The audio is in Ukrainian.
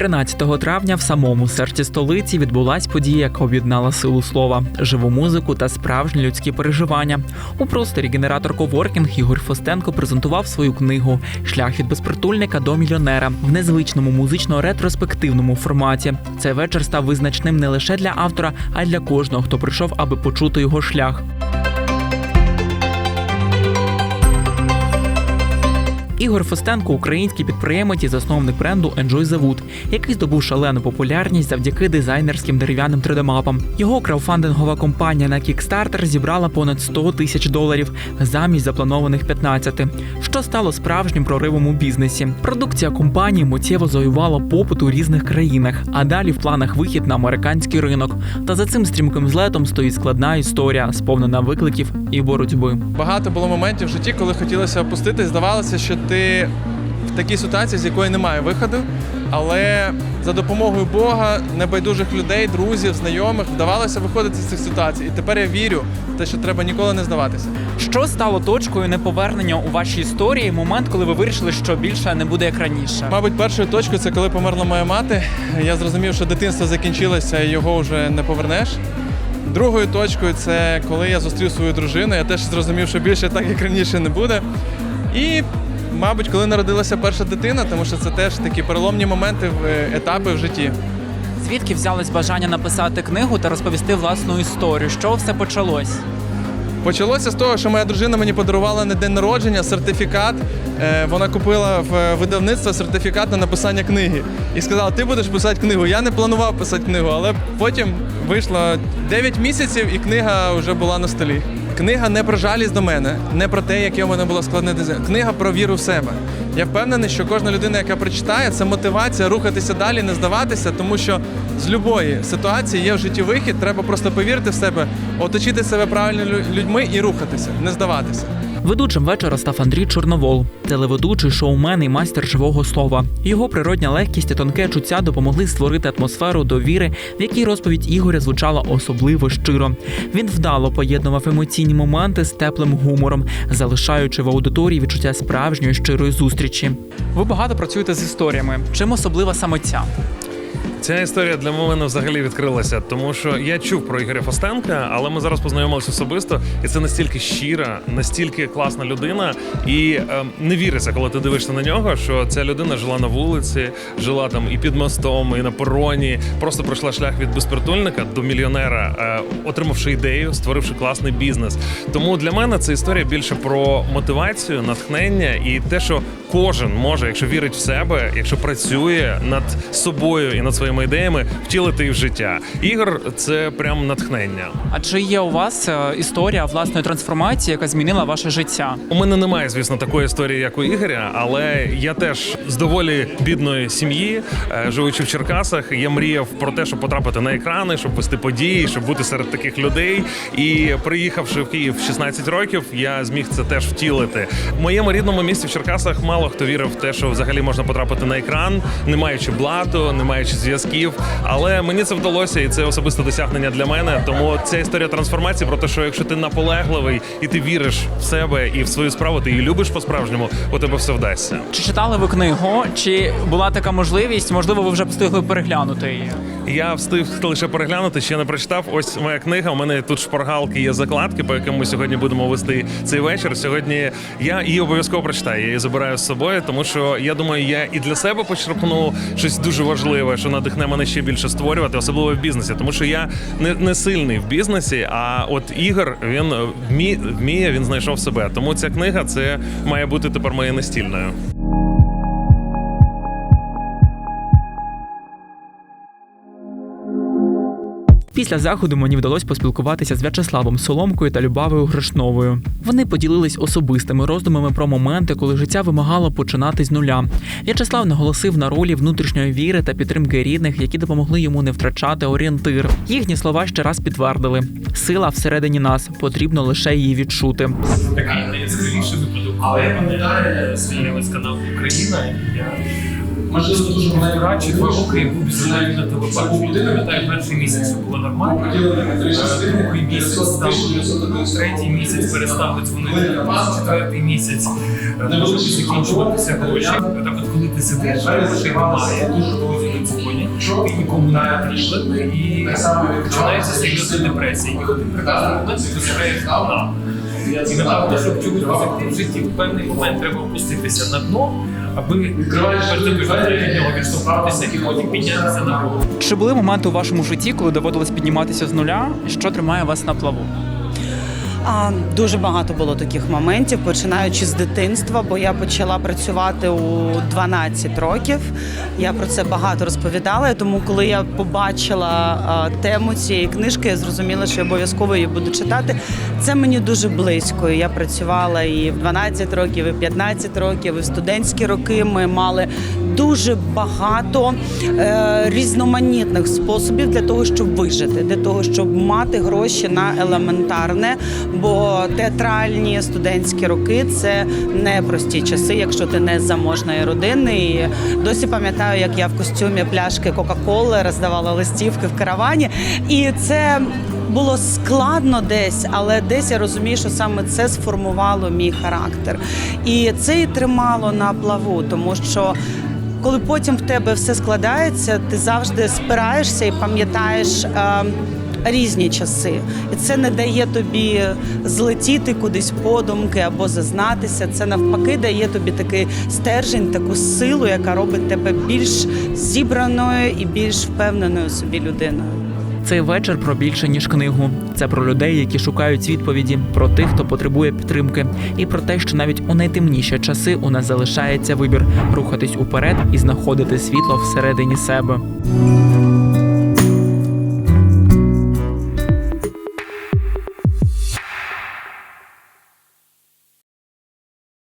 13 травня в самому серці столиці відбулась подія, яка об'єднала силу слова, живу музику та справжні людські переживання. У просторі генератор Коворкінг Ігор Фостенко презентував свою книгу Шлях від безпритульника до мільйонера в незвичному музично-ретроспективному форматі. Цей вечір став визначним не лише для автора, а й для кожного, хто прийшов, аби почути його шлях. Ігор Фостенко український підприємець і засновник бренду Enjoy the Wood, який здобув шалену популярність завдяки дизайнерським дерев'яним 3D-мапам. Його краудфандингова компанія на Kickstarter зібрала понад 100 тисяч доларів замість запланованих 15, що стало справжнім проривом у бізнесі. Продукція компанії миттєво завоювала попит у різних країнах, а далі в планах вихід на американський ринок. Та за цим стрімким злетом стоїть складна історія, сповнена викликів і боротьби. Багато було моментів в житті, коли хотілося опуститись. Здавалося, що ти в такій ситуації, з якої немає виходу. Але за допомогою Бога, небайдужих людей, друзів, знайомих вдавалося виходити з цих ситуацій. І тепер я вірю в те, що треба ніколи не здаватися. Що стало точкою неповернення у вашій історії? Момент, коли ви вирішили, що більше не буде як раніше. Мабуть, першою точкою це коли померла моя мати. Я зрозумів, що дитинство закінчилося і його вже не повернеш. Другою точкою це коли я зустрів свою дружину. Я теж зрозумів, що більше так, як раніше, не буде. І, мабуть, коли народилася перша дитина, тому що це теж такі переломні моменти е, етапи в житті. Звідки взялось бажання написати книгу та розповісти власну історію? Що все почалось? Почалося з того, що моя дружина мені подарувала на день народження сертифікат. Е, Вона купила в видавництво сертифікат на написання книги і сказала: Ти будеш писати книгу. Я не планував писати книгу, але потім вийшло 9 місяців, і книга вже була на столі. Книга не про жалість до мене, не про те, яке у мене було складне дизайн. Книга про віру в себе. Я впевнений, що кожна людина, яка прочитає, це мотивація рухатися далі, не здаватися, тому що з любої ситуації є в житті вихід. Треба просто повірити в себе, оточити себе правильними людьми і рухатися, не здаватися. Ведучим вечора став Андрій Чорновол, телеведучий, шоумен і майстер живого слова. Його природня легкість і тонке чуття допомогли створити атмосферу довіри, в якій розповідь Ігоря звучала особливо щиро. Він вдало поєднував емоційні моменти з теплим гумором, залишаючи в аудиторії відчуття справжньої щирої зустрічі. Ви багато працюєте з історіями. Чим особлива саме ця? Ця історія для мене взагалі відкрилася, тому що я чув про Ігоря Фостенка, але ми зараз познайомилися особисто, і це настільки щира, настільки класна людина, і е, не віриться, коли ти дивишся на нього, що ця людина жила на вулиці, жила там і під мостом, і на пероні, просто пройшла шлях від безпритульника до мільйонера, е, отримавши ідею, створивши класний бізнес. Тому для мене це історія більше про мотивацію, натхнення і те, що кожен може, якщо вірить в себе, якщо працює над собою і над своїми ідеями, втілити їх в життя. Ігор це прям натхнення. А чи є у вас е, історія власної трансформації, яка змінила ваше життя? У мене немає, звісно, такої історії, як у Ігоря, але я теж з доволі бідної сім'ї, е, живучи в Черкасах, я мріяв про те, щоб потрапити на екрани, щоб вести події, щоб бути серед таких людей. І приїхавши в Київ в 16 років, я зміг це теж втілити. В моєму рідному місті в Черкасах мало хто вірив в те, що взагалі можна потрапити на екран, не маючи блату, не маючи зв'язків. Але мені це вдалося, і це особисте досягнення для мене. Тому ця історія трансформації про те, що якщо ти наполегливий і ти віриш в себе і в свою справу, ти її любиш по-справжньому, у тебе все вдасться. Чи читали ви книгу? Чи була така можливість? Можливо, ви вже встигли переглянути її? Я встиг лише переглянути, ще не прочитав. Ось моя книга. У мене тут шпаргалки є закладки, по яким ми сьогодні будемо вести цей вечір. Сьогодні я її обов'язково прочитаю. Я її забираю з собою, тому що я думаю, я і для себе почерпну щось дуже важливе, що надихне мене ще більше створювати, особливо в бізнесі, тому що я не, не сильний в бізнесі. А от ігор він вміє, він знайшов себе. Тому ця книга це має бути тепер моєю настільною. Після заходу мені вдалося поспілкуватися з В'ячеславом Соломкою та Любавою Грошновою. Вони поділились особистими роздумами про моменти, коли життя вимагало починати з нуля. В'ячеслав наголосив на ролі внутрішньої віри та підтримки рідних, які допомогли йому не втрачати орієнтир. Їхні слова ще раз підтвердили: сила всередині нас потрібно лише її відчути. така найяскравіший випадок. Але я пам'ятаю свій ось канал Україна. Я можливо дуже два роки я був бізнесменом на телебаченні. Пам'ятаю, перший місяць було нормально, е, другий місяць став третій місяць перестали дзвонити, четвертий місяць е, почали закінчуватися гроші. Так от коли ти сидиш, грошей немає, друзі не дзвонять, ти нікому не потрібен, і починається серйозна депресія. І один прекрасний момент ти на. І напевно, щоб чогось в житті, в певний момент треба опуститися на дно, аби перед тим від нього відштовхнутися і потім піднятися на голову. Чи були моменти у вашому житті, коли доводилось підніматися з нуля? Що тримає вас на плаву? А, дуже багато було таких моментів, починаючи з дитинства, бо я почала працювати у 12 років. Я про це багато розповідала. Тому, коли я побачила тему цієї книжки, я зрозуміла, що я обов'язково її буду читати. Це мені дуже близько. Я працювала і в 12 років, і в 15 років, і в студентські роки. Ми мали дуже багато е, різноманітних способів для того, щоб вижити, для того, щоб мати гроші на елементарне. Бо театральні студентські роки це непрості часи, якщо ти не з заможної родини. І досі пам'ятаю, як я в костюмі пляшки Кока-Коли роздавала листівки в каравані, і це. Було складно десь, але десь я розумію, що саме це сформувало мій характер. І це і тримало на плаву, тому що коли потім в тебе все складається, ти завжди спираєшся і пам'ятаєш. Е, Різні часи, і це не дає тобі злетіти кудись подумки або зазнатися. Це навпаки дає тобі такий стержень, таку силу, яка робить тебе більш зібраною і більш впевненою собі людиною. Цей вечір про більше ніж книгу. Це про людей, які шукають відповіді, про тих, хто потребує підтримки, і про те, що навіть у найтемніші часи у нас залишається вибір рухатись уперед і знаходити світло всередині себе.